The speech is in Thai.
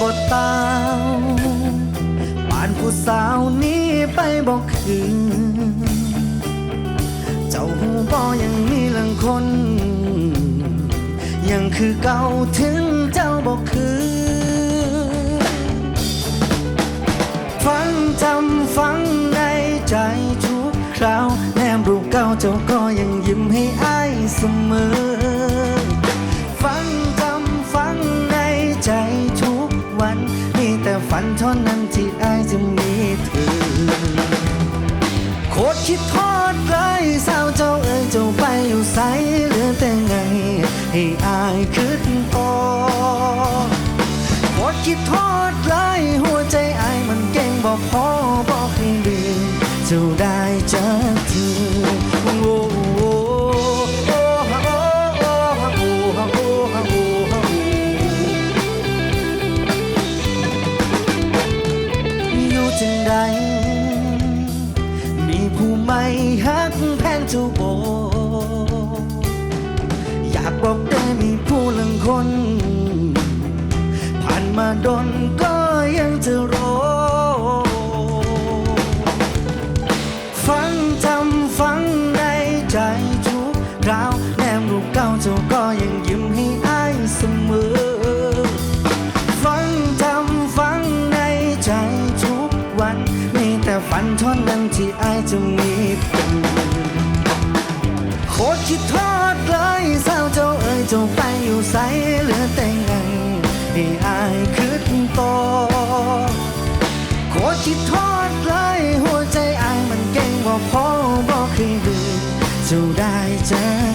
บทเตาวปานผู้สาวนี้ไปบอกคืน เจ้าหูบอยังมีเรื่องคน ยังคือเก่าถึงเจ้าบอกคือฟังจำฟังในใจทุกคราว แนมรูปเก่าเจ้าก็ยังยิ้มให้อ้ายเสมอ ทอดเลยหัวใจอายมันเก่งบอกพอบอกให้ลืมเจ้าได้เจอเธอโอ้โหโอ้โหโอ้โหโอ้โหโอ้โหอยู่จังใดมีผู้ไม่ฮักแพงเจ้าโบ มาดนก็ยังจะรอฟังจำฟังในใจทุกคราวแนมรูปเก่าเจ้าก็ยังยิ้มให้อายเสมอ ฟังจำฟังในใจทุกวันมีแต่ฝันเท่านั้นที่อายจะมีเป็นโคตรคิดทอดเลยสาวเจ้าเอ๋ยเจ้าไปอยู่ใสเหลือแต่ไงให้อาย ว่าพ